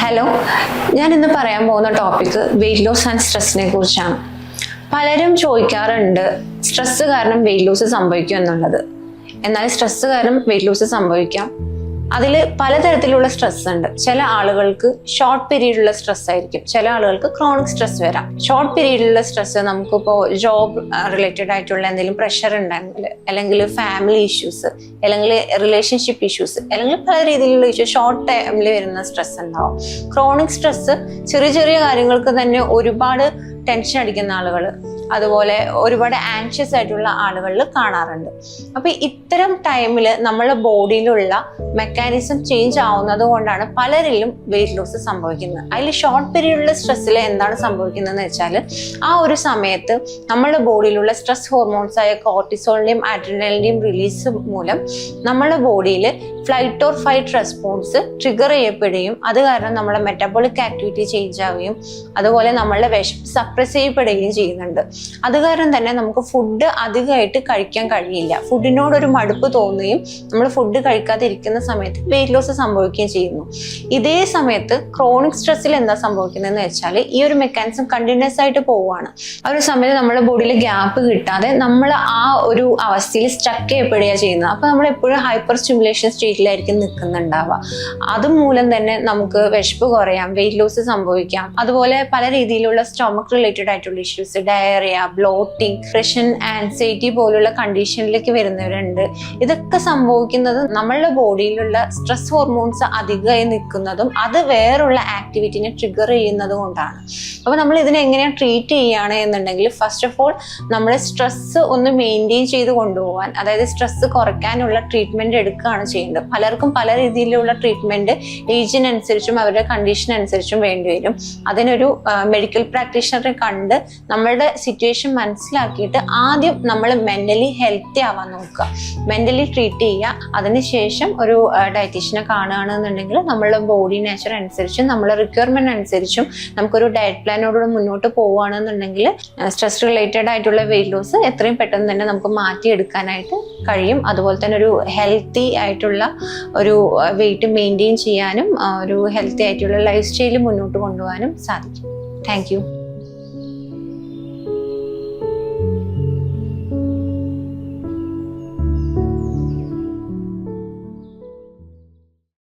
Hello ഞാൻ ഇന്ന് പറയാൻ പോകുന്ന ടോപ്പിക് വെയിറ്റ് ലോസ് ആൻഡ് സ്ട്രെസ്സിനെ കുറിച്ചാണ്. പലരും ചോദിക്കാറുണ്ട് സ്ട്രെസ് കാരണം വെയിറ്റ് ലോസ് സംഭവിക്കും എന്നുള്ളത് എന്നാൽ സ്ട്രെസ് കാരണം വെയിറ്റ് ലോസ് സംഭവിക്കാം. അതിൽ പലതരത്തിലുള്ള സ്ട്രെസ് ഉണ്ട്. ചില ആളുകൾക്ക് ഷോർട്ട് പീരീഡിലുള്ള സ്ട്രെസ് ആയിരിക്കും. ചില ആളുകൾക്ക് ക്രോണിക് സ്ട്രെസ് വരാം. ഷോർട്ട് പീരീഡിലുള്ള സ്ട്രെസ് നമുക്കിപ്പോൾ ജോബ് റിലേറ്റഡ് ആയിട്ടുള്ള എന്തെങ്കിലും പ്രഷർ ഉണ്ടെങ്കിൽ അല്ലെങ്കിൽ ഫാമിലി ഇഷ്യൂസ് അല്ലെങ്കിൽ റിലേഷൻഷിപ്പ് ഇഷ്യൂസ് അല്ലെങ്കിൽ പല രീതിയിലുള്ള ഇഷ്യൂസ് ഷോർട്ട് ടൈമിൽ വരുന്ന സ്ട്രെസ് ഉണ്ടാവും. ക്രോണിക് സ്ട്രെസ് ചെറിയ ചെറിയ കാര്യങ്ങൾക്ക് തന്നെ ഒരുപാട് ടെൻഷൻ അടിക്കുന്ന ആളുകൾ അതുപോലെ ഒരുപാട് ആൻഷ്യസ് ആയിട്ടുള്ള ആളുകളിൽ കാണാറുണ്ട്. അപ്പൊ ഇത്തരം ടൈമിൽ നമ്മുടെ ബോഡിയിലുള്ള മെക്കാനിസം ചേഞ്ച് ആവുന്നത് കൊണ്ടാണ് പലരിലും വെയിറ്റ് ലോസ് സംഭവിക്കുന്നത്. അതിൽ ഷോർട്ട് പീരീഡിലുള്ള സ്ട്രെസ്സിൽ എന്താണ് സംഭവിക്കുന്നതെന്ന് വെച്ചാൽ ആ ഒരു സമയത്ത് നമ്മുടെ ബോഡിയിലുള്ള സ്ട്രെസ് ഹോർമോൺസ് ആയ കോർട്ടിസോളിന്റെയും ആഡ്രിനലിന്റെയും റിലീസ് മൂലം നമ്മുടെ ബോഡിയിൽ flight or fight response trigger ചെയ്യപ്പെടുകയും അത് കാരണം നമ്മുടെ മെറ്റബോളിക് ആക്ടിവിറ്റി ചേഞ്ച് ആവുകയും അതുപോലെ നമ്മളുടെ വിശപ്പ് സപ്രസ് ചെയ്യപ്പെടുകയും ചെയ്യുന്നുണ്ട്. അത് കാരണം തന്നെ നമുക്ക് ഫുഡ് അധികമായിട്ട് കഴിക്കാൻ കഴിയില്ല. ഫുഡിനോടൊരു മടുപ്പ് തോന്നുകയും നമ്മൾ ഫുഡ് കഴിക്കാതിരിക്കുന്ന സമയത്ത് വെയിറ്റ് ലോസ് സംഭവിക്കുകയും ചെയ്യുന്നു. ഇതേ സമയത്ത് ക്രോണിക് സ്ട്രെസ്സിൽ എന്താ സംഭവിക്കുന്നത് എന്ന് വെച്ചാൽ ഈ ഒരു മെക്കാനിസം കണ്ടിന്യൂസ് ആയിട്ട് പോവുകയാണ്. ആ ഒരു സമയത്ത് നമ്മുടെ ബോഡിയിൽ ഗ്യാപ്പ് കിട്ടാതെ നമ്മൾ ആ ഒരു അവസ്ഥയിൽ സ്റ്റക്ക് ചെയ്യപ്പെടുകയാണ് ചെയ്യുന്നത്. അപ്പൊ നമ്മൾ എപ്പോഴും ഹൈപ്പർ സ്റ്റിമുലേഷൻ സ്റ്റേറ്റിലായിരിക്കും നിൽക്കുന്നുണ്ടാവുക അതുമൂലം തന്നെ നമുക്ക് വിശപ്പ് കുറയാം വെയിറ്റ് ലോസ് സംഭവിക്കാം. അതുപോലെ പല രീതിയിലുള്ള സ്റ്റൊമക് റിലേറ്റഡ് ആയിട്ടുള്ള issues diarrhoea bloating depression anxiety പോലുള്ള കണ്ടീഷനിലേക്ക് വരുന്നവരുണ്ട്. ഇതൊക്കെ സംഭവിക്കുന്നത് നമ്മളുടെ ബോഡിയിലുള്ള സ്ട്രെസ് ഹോർമോൺസ് അധികമായി നിൽക്കുന്നതും അത് വേറുള്ള ആക്ടിവിറ്റിനെ ട്രിഗർ ചെയ്യുന്നത് കൊണ്ടാണ്. അപ്പൊ നമ്മൾ ഇതിനെ എങ്ങനെയാണ് ട്രീറ്റ് ചെയ്യുകയാണ് എന്നുണ്ടെങ്കിൽ ഫസ്റ്റ് ഓഫ് ഓൾ നമ്മൾ സ്ട്രെസ് ഒന്ന് മെയിന്റെയിൻ ചെയ്ത് കൊണ്ടുപോകാൻ അതായത് സ്ട്രെസ് കുറയ്ക്കാനുള്ള ട്രീറ്റ്മെന്റ് എടുക്കുകയാണ് ചെയ്യേണ്ടത്. പലർക്കും പല രീതിയിലുള്ള ട്രീറ്റ്മെന്റ് ഏജിനനുസരിച്ചും അവരുടെ കണ്ടീഷൻ അനുസരിച്ചും വേണ്ടിവരും അതിനൊരു മെഡിക്കൽ പ്രാക്ടീഷണറെ കണ്ട് നമ്മളുടെ സിറ്റുവേഷൻ മനസ്സിലാക്കിയിട്ട് ആദ്യം നമ്മൾ മെന്റലി ഹെൽത്തി ആവാൻ നോക്കുക. മെന്റലി ട്രീറ്റ് ചെയ്യുക. അതിനുശേഷം ഒരു ഡയറ്റീഷ്യനെ കാണുകയാണെന്നുണ്ടെങ്കിൽ നമ്മളുടെ ബോഡി നേച്ചർ അനുസരിച്ചും നമ്മളെ റിക്വയർമെന്റ് അനുസരിച്ചും നമുക്കൊരു ഡയറ്റ് പ്ലാനോടുകൂടെ മുന്നോട്ട് പോവുകയാണെന്നുണ്ടെങ്കിൽ സ്ട്രെസ് റിലേറ്റഡ് ആയിട്ടുള്ള വെയിറ്റ് ലോസ് എത്രയും പെട്ടെന്ന് തന്നെ നമുക്ക് മാറ്റിയെടുക്കാനായിട്ട് കഴിയും. അതുപോലെ തന്നെ ഒരു ഹെൽത്തി ആയിട്ടുള്ള ഒരു വെയിറ്റ് മെയിന്റെയിൻ ചെയ്യാനും ഒരു ഹെൽത്തി ആയിട്ടുള്ള ലൈഫ് സ്റ്റൈൽ മുന്നോട്ട് കൊണ്ടുപോകാനും സാധിക്കും. താങ്ക്